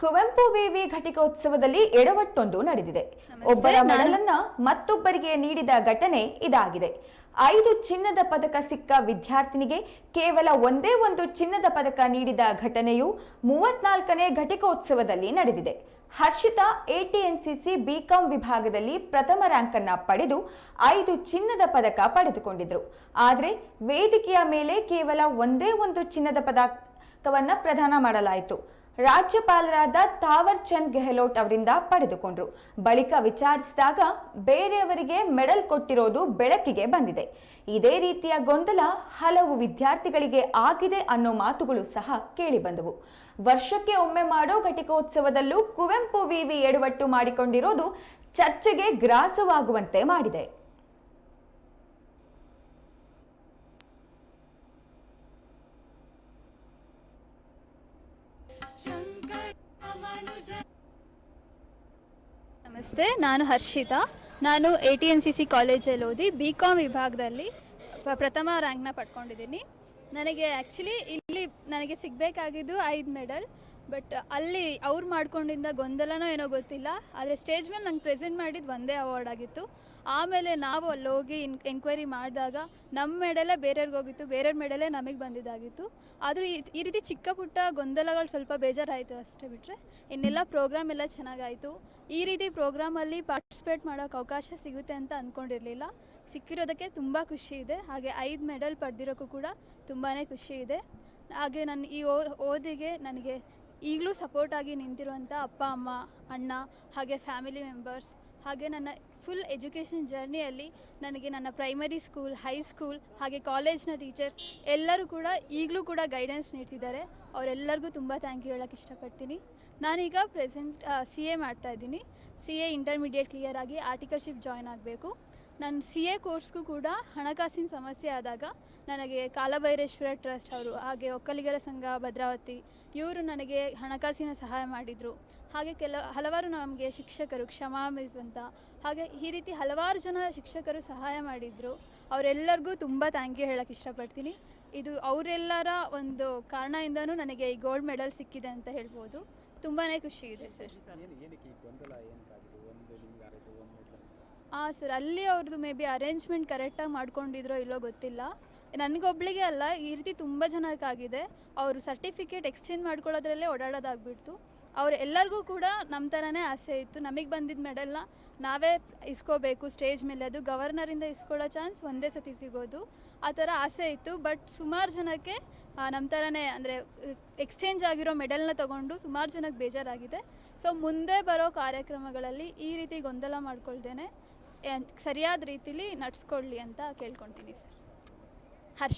ಕುವೆಂಪು ವಿವಿ ಘಟಿಕೋತ್ಸವದಲ್ಲಿ ಎಡವಟ್ಟೊಂದು ನಡೆದಿದೆ. ಒಬ್ಬರ ಮನಲನ್ನ ಮತ್ತೊಬ್ಬರಿಗೆ ನೀಡಿದ ಘಟನೆ ಇದಾಗಿದೆ. ಐದು ಚಿನ್ನದ ಪದಕ ಸಿಕ್ಕ ವಿದ್ಯಾರ್ಥಿನಿಗೆ ಕೇವಲ ಒಂದೇ ಒಂದು ಚಿನ್ನದ ಪದಕ ನೀಡಿದ ಘಟನೆಯು ಮೂವತ್ನಾಲ್ಕನೇ ಘಟಿಕೋತ್ಸವದಲ್ಲಿ ನಡೆದಿದೆ. ಹರ್ಷಿತಾ ಎಟಿಎನ್ಸಿಸಿ ಬಿಕಾಂ ವಿಭಾಗದಲ್ಲಿ ಪ್ರಥಮ ರ್ಯಾಂಕ್ ಅನ್ನ ಪಡೆದು ಐದು ಚಿನ್ನದ ಪದಕ ಪಡೆದುಕೊಂಡಿದ್ರು. ಆದರೆ ವೇದಿಕೆಯ ಮೇಲೆ ಕೇವಲ ಒಂದೇ ಒಂದು ಚಿನ್ನದ ಪದಕವನ್ನ ಪ್ರದಾನ ಮಾಡಲಾಯಿತು. ರಾಜ್ಯಪಾಲರಾದ ತಾವರ್ ಚಂದ್ ಗೆಹ್ಲೋಟ್ ಅವರಿಂದ ಪಡೆದುಕೊಂಡರು. ಬಳಿಕ ವಿಚಾರಿಸಿದಾಗ ಬೇರೆಯವರಿಗೆ ಮೆಡಲ್ ಕೊಟ್ಟಿರೋದು ಬೆಳಕಿಗೆ ಬಂದಿದೆ. ಇದೇ ರೀತಿಯ ಗೊಂದಲ ಹಲವು ವಿದ್ಯಾರ್ಥಿಗಳಿಗೆ ಆಗಿದೆ ಅನ್ನೋ ಮಾತುಗಳು ಸಹ ಕೇಳಿಬಂದವು. ವರ್ಷಕ್ಕೆ ಒಮ್ಮೆ ಮಾಡೋ ಘಟಿಕೋತ್ಸವದಲ್ಲೂ ಕುವೆಂಪು ವಿವಿ ಎಡವಟ್ಟು ಮಾಡಿಕೊಂಡಿರೋದು ಚರ್ಚೆಗೆ ಗ್ರಾಸವಾಗುವಂತೆ ಮಾಡಿದೆ. ನಮಸ್ತೆ, ನಾನು ಹರ್ಷಿತಾ. ನಾನು A T N C C ಕಾಲೇಜಲ್ಲಿ ಓದಿ ಬಿ ಕಾಮ್ ವಿಭಾಗದಲ್ಲಿ ಪ- ಪ್ರಥಮ ರ್ಯಾಂಕ್ನ ಪಡ್ಕೊಂಡಿದ್ದೀನಿ. ನನಗೆ ಆ್ಯಕ್ಚುಲಿ ಇಲ್ಲಿ ನನಗೆ ಸಿಗಬೇಕಾಗಿದ್ದು ಐದು ಮೆಡಲ್ ಬಟ್ ಅಲ್ಲಿ ಅವ್ರು ಮಾಡ್ಕೊಂಡಿದ್ದ ಗೊಂದಲನೋ ಏನೋ ಗೊತ್ತಿಲ್ಲ. ಆದರೆ ಸ್ಟೇಜ್ ಮೇಲೆ ನಂಗೆ ಪ್ರೆಸೆಂಟ್ ಮಾಡಿದ್ದು ಒಂದೇ ಅವಾರ್ಡ್ ಆಗಿತ್ತು. ಆಮೇಲೆ ನಾವು ಅಲ್ಲಿ ಹೋಗಿ ಇನ್, ಎಂಕ್ವೈರಿ ಮಾಡಿದಾಗ ನಮ್ಮ ಮೆಡಲೇ ಬೇರೆಯವ್ರಿಗೆ ಹೋಗಿತ್ತು, ಬೇರೆಯವ್ರ ಮೆಡಲೇ ನಮಗೆ ಬಂದಿದ್ದಾಗಿತ್ತು. ಆದರೂ ಈ ರೀತಿ ಚಿಕ್ಕ ಪುಟ್ಟ ಗೊಂದಲಗಳು ಸ್ವಲ್ಪ ಬೇಜಾರಾಯಿತು ಅಷ್ಟೇ ಬಿಟ್ಟರೆ ಇನ್ನೆಲ್ಲ ಪ್ರೋಗ್ರಾಮ್ ಎಲ್ಲ ಚೆನ್ನಾಗಾಯಿತು. ಈ ರೀತಿ ಪ್ರೋಗ್ರಾಮಲ್ಲಿ ಪಾರ್ಟಿಸಿಪೇಟ್ ಮಾಡೋಕೆ ಅವಕಾಶ ಸಿಗುತ್ತೆ ಅಂತ ಅಂದ್ಕೊಂಡಿರಲಿಲ್ಲ ಸಿಕ್ಕಿರೋದಕ್ಕೆ ತುಂಬ ಖುಷಿ ಇದೆ. ಹಾಗೆ ಐದು ಮೆಡಲ್ ಪಡೆದಿರೋಕ್ಕೂ ಕೂಡ ತುಂಬಾ ಖುಷಿ ಇದೆ. ಹಾಗೆ ನನ್ನ ಈ ಓದಿಗೆ ನನಗೆ ಈಗಲೂ ಸಪೋರ್ಟಾಗಿ ನಿಂತಿರುವಂಥ ಅಪ್ಪ, ಅಮ್ಮ, ಅಣ್ಣ, ಹಾಗೆ ಫ್ಯಾಮಿಲಿ ಮೆಂಬರ್ಸ್ ಹಾಗೆ ನನ್ನ ಫುಲ್ ಎಜುಕೇಷನ್ ಜರ್ನಿಯಲ್ಲಿ ನನಗೆ ನನ್ನ ಪ್ರೈಮರಿ ಸ್ಕೂಲ್ ಹೈಸ್ಕೂಲ್ ಹಾಗೆ ಕಾಲೇಜ್ನ ಟೀಚರ್ಸ್ ಎಲ್ಲರೂ ಕೂಡ ಈಗಲೂ ಕೂಡ ಗೈಡೆನ್ಸ್ ನೀಡ್ತಿದ್ದಾರೆ. ಅವರೆಲ್ಲರಿಗೂ ತುಂಬ ಥ್ಯಾಂಕ್ ಯು ಹೇಳೋಕ್ಕೆ ಇಷ್ಟಪಡ್ತೀನಿ. ನಾನೀಗ ಪ್ರೆಸೆಂಟ್ ಸಿ ಎ ಮಾಡ್ತಾ ಇದ್ದೀನಿ. ಸಿ ಎ ಇಂಟರ್ಮೀಡಿಯೇಟ್ ಕ್ಲಿಯರ್ ಆಗಿ ಆರ್ಟಿಕಲ್ಶಿಪ್ ಜಾಯ್ನ್ ಆಗಬೇಕು. ನನ್ನ ಸಿ ಎ ಕೋರ್ಸ್ಗೂ ಕೂಡ ಹಣಕಾಸಿನ ಸಮಸ್ಯೆ ಆದಾಗ ನನಗೆ ಕಾಲಭೈರೇಶ್ವರ ಟ್ರಸ್ಟ್ ಅವರು, ಹಾಗೆ ಒಕ್ಕಲಿಗರ ಸಂಘ ಭದ್ರಾವತಿ, ಇವರು ನನಗೆ ಹಣಕಾಸಿನ ಸಹಾಯ ಮಾಡಿದರು. ಹಾಗೆ ಕೆಲ, ಹಲವಾರು ನಮಗೆ ಶಿಕ್ಷಕರು, ಕ್ಷಮಾ ಅಂತ, ಹಾಗೆ ಈ ರೀತಿ ಹಲವಾರು ಜನ ಶಿಕ್ಷಕರು ಸಹಾಯ ಮಾಡಿದರು. ಅವರೆಲ್ಲರಿಗೂ ತುಂಬ ಥ್ಯಾಂಕ್ ಯು ಹೇಳೋಕ್ಕೆ ಇಷ್ಟಪಡ್ತೀನಿ. ಇದು ಅವರೆಲ್ಲರ ಒಂದು ಕಾರಣದಿಂದನೂ ನನಗೆ ಈ ಗೋಲ್ಡ್ ಮೆಡಲ್ ಸಿಕ್ಕಿದೆ ಅಂತ ಹೇಳ್ಬೋದು. ತುಂಬಾ ಖುಷಿ ಇದೆ, ಸರ್. ಹಾಂ ಸರ್, ಅಲ್ಲಿ ಅವ್ರದ್ದು ಮೇ ಬಿ ಅರೇಂಜ್ಮೆಂಟ್ ಕರೆಕ್ಟಾಗಿ ಮಾಡ್ಕೊಂಡಿದ್ರೋ ಇಲ್ಲೋ ಗೊತ್ತಿಲ್ಲ. ನನಗೊಬ್ಳಿಗೆ ಅಲ್ಲ, ಈ ರೀತಿ ತುಂಬ ಜನಕ್ಕಾಗಿದೆ. ಅವರು ಸರ್ಟಿಫಿಕೇಟ್ ಎಕ್ಸ್ಚೇಂಜ್ ಮಾಡ್ಕೊಳ್ಳೋದ್ರಲ್ಲೇ ಓಡಾಡೋದಾಗ್ಬಿಡ್ತು. ಅವ್ರು ಎಲ್ಲರಿಗೂ ಕೂಡ ನಮ್ಮ ಥರನೇ ಆಸೆ ಇತ್ತು. ನಮಗೆ ಬಂದಿದ್ದ ಮೆಡಲ್ನ ನಾವೇ ಇಸ್ಕೋಬೇಕು. ಸ್ಟೇಜ್ ಮೇಲೆ ಅದು ಗವರ್ನರಿಂದ ಇಸ್ಕೊಳ್ಳೋ ಚಾನ್ಸ್ ಒಂದೇ ಸತಿ ಸಿಗೋದು. ಆ ಥರ ಆಸೆ ಇತ್ತು. ಬಟ್ ಸುಮಾರು ಜನಕ್ಕೆ ನಮ್ಮ ಥರನೇ ಅಂದರೆ ಎಕ್ಸ್ಚೇಂಜ್ ಆಗಿರೋ ಮೆಡಲ್ನ ತೊಗೊಂಡು ಸುಮಾರು ಜನಕ್ಕೆ ಬೇಜಾರಾಗಿದೆ. ಸೊ ಮುಂದೆ ಬರೋ ಕಾರ್ಯಕ್ರಮಗಳಲ್ಲಿ ಈ ರೀತಿ ಗೊಂದಲ ಮಾಡ್ಕೊಳ್ದೇನೆ ಸರಿಯಾದ ರೀತಿಲಿ ನಡ್ಸ್ಕೊಳ್ಳಿ ಅಂತ ಕೇಳ್ಕೊತೀನಿ ಸರ್. ಹರ್ಷ